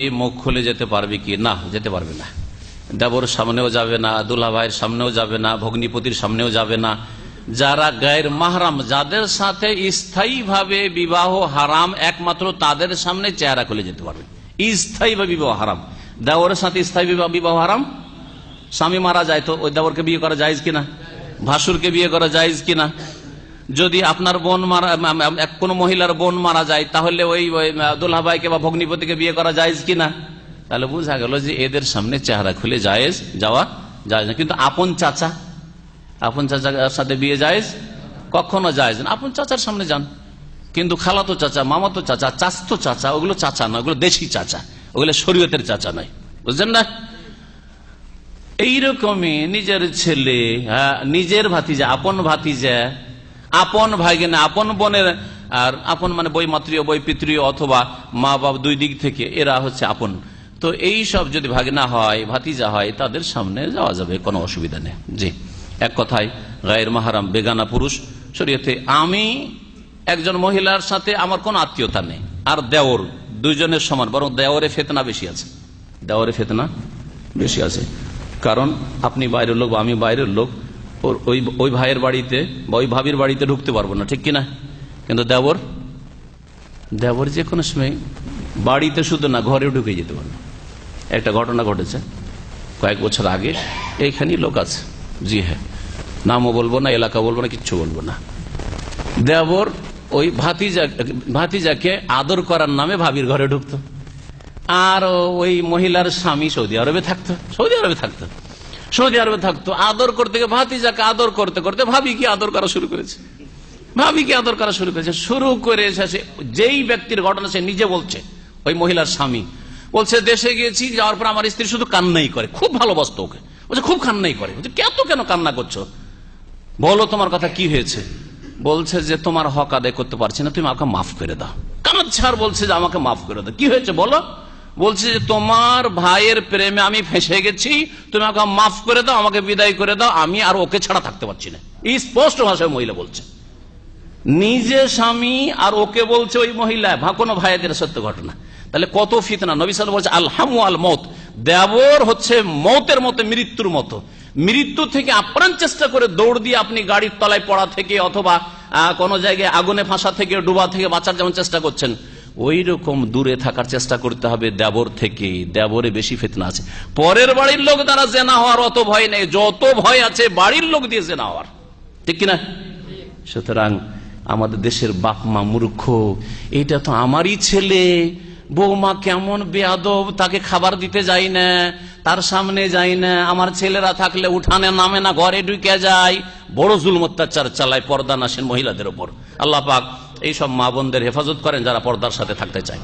এই মুখ খুলে যেতে পারবে কি? না, যেতে পারবে না। দেবর সামনেও যাবে না দুলা ভাইয়ের সামনেও যাবে না, ভগ্নিপতির সামনেও যাবে না। যারা গায়ের মাহরাম, যাদের সাথে স্থায়ীভাবে বিবাহ হারাম, একমাত্র তাদের সামনে চেহারা খুলে যেতে পারবে। স্থায়ী বা বিবাহ হারাম। দেওরের সাথে স্থায়ী বিবাহ বিবাহ হারাম? স্বামী মারা যায় তো, ওই দেবরকে বিয়ে করা যায় কিনা? ভাসুরকে বিয়ে করা যায় কিনা? যদি আপনার বোন মারা কোনো মহিলার বোন মারা যায় তাহলে ওই দোল্লা ভাইকে বা ভগ্নিপতিকে বিয়ে করা যায় কিনা? তাহলে বোঝা গেল যে এদের সামনে চেহারা খুলে জায়েজ যাওয়া যায় না। কিন্তু আপন চাচা আপন চাচার সাথে বিয়ে জায়েজ? কখনো জায়েজ না। আপন চাচার সামনে যান। কিন্তু খালাতো চাচা মামাতো চাচা চাস্তো চাচা ওগুলো চাচা না ওগুলো দেশি চাচা ওগুলো শরীয়তের চাচা নয়। বুঝলেন না? এইরকমই নিজের ছেলে হ্যাঁ, নিজের ভাতিজা আপন ভাতিজা আপন ভাইগেনা আপন বোনের, আর আপন মানে বই মাতৃয় বই পিতৃয় অথবা মা বাবা দুই দিক থেকে এরা হচ্ছে আপন। তো এই সব যদি ভাগনা হয়, ভাতিজা হয়, তাদের সামনে যাওয়া যাবে, কোনো অসুবিধা নেই। জি, এক কথায়, গায়ের মাহারাম বেগানা পুরুষ, শরীয়তে আমি একজন মহিলার সাথে আমার কোনো আত্মীয়তা নেই। আর দেওর, দুইজনের সমান, বরং দেওরে ফেতনা বেশি আছে। দেওরে ফেতনা বেশি আছে। কারণ আপনি বাইরের লোক বা আমি বাইরের লোক ওর ওই ওই ভাইয়ের বাড়িতে বা ওই ভাবির বাড়িতে ঢুকতে পারব না, ঠিক কিনা? কিন্তু দেবর দেবর যে কোনো সময় বাড়িতে শুধু না ঘরে ঢুকে যেতে পারবে। একটা ঘটনা ঘটেছে কয়েক বছর আগে, এইখানেই লোক আছে। জি হ্যাঁ নামও বলব না এলাকা বলব না, কিচ্ছু বলব না। দেবর ওই ভাতিজা, ভাতিজাকে আদর করার নামে ভাবির ঘরে ঢুকতো। আর ওই মহিলার স্বামী সৌদি আরবে থাকতো, সৌদি আরবে থাকতো। সৌদি আরবে থাকতো, আদর করতে গিয়ে ভাতিজাকে আদর করতে করতে ভাবি কি আদর করা শুরু করেছে। ভাবি কি আদর করা শুরু করেছে। শুরু করে এসেছে যেই ব্যক্তির ঘটনা সে নিজে বলছে, ওই মহিলার স্বামী। বলছে, দেশে গিয়েছি, যাওয়ার পর আমার স্ত্রী শুধু কান্নাই করে, খুব ভালোবাসত ওকে। বলছে, খুব কান্নাই করে। বলছে, কেন কেন কান্না করছ? বলো, তোমার কথা কি হয়েছে? বলছে যে, তোমার হক আদায় করতে পারছি না, তুমি আমাকে মাফ করে দাও। কাঁদছে আর বলছে যে, আমাকে মাফ করে দাও। কি হয়েছে বলো? বলছে যে তোমার ভাইয়ের প্রেমে আমি ফেসে গেছি, তুমি আমাকে মাফ করে দাও, আমাকে বিদায় করে দাও, আমি আর ওকে ছাড়া থাকতে পারছি না। এই স্পষ্ট ভাষায় মহিলা বলছে। নিজে স্বামী আর ওকে বলছে ওই মহিলা ভা কোনো ভাইয়েদের সত্য ঘটনা। তাহলে কত ফিতনা। নবী সাল বলছে, আলহামু আল মত। দেবর হচ্ছে মতের মতো, মৃত্যুর মতো। মৃত্যু থেকে আপ্রাণ চেষ্টা করে দৌড় দিয়ে আপনি গাড়ির তলায় পড়া থেকে অথবা কোনো জায়গায় আগুনে ফাঁসা থেকে, ডুবা থেকে বাঁচার যেমন চেষ্টা করছেন ওই রকম দূরে থাকার চেষ্টা করতে হবে দেবর থেকে। দেবরে বেশি ফেতনা আছে। পরের বাড়ির লোক দ্বারা জেনা হওয়ার অত ভয় নেই। যত ভয় আছে বাড়ির লোক দিয়ে জেনা হওয়ার। ঠিক কিনা? সুতরাং আমাদের দেশের বাপ মা মূর্খ, এটা তো আমারই ছেলে। বৌমা কেমন বেয়াদব, তাকে খাবার দিতে যাই না। তার সামনে যাই না, আমার ছেলেরা থাকলে উঠানে নামে না, ঘরে ঢুকে যায় বড় জুল অত্যাচার চালায় পর্দা নাসেন মহিলাদের উপর আল্লাহ পাক এইসব মা বোনদের হেফাজত করেন যারা পর্দার সাথে থাকতে চায়।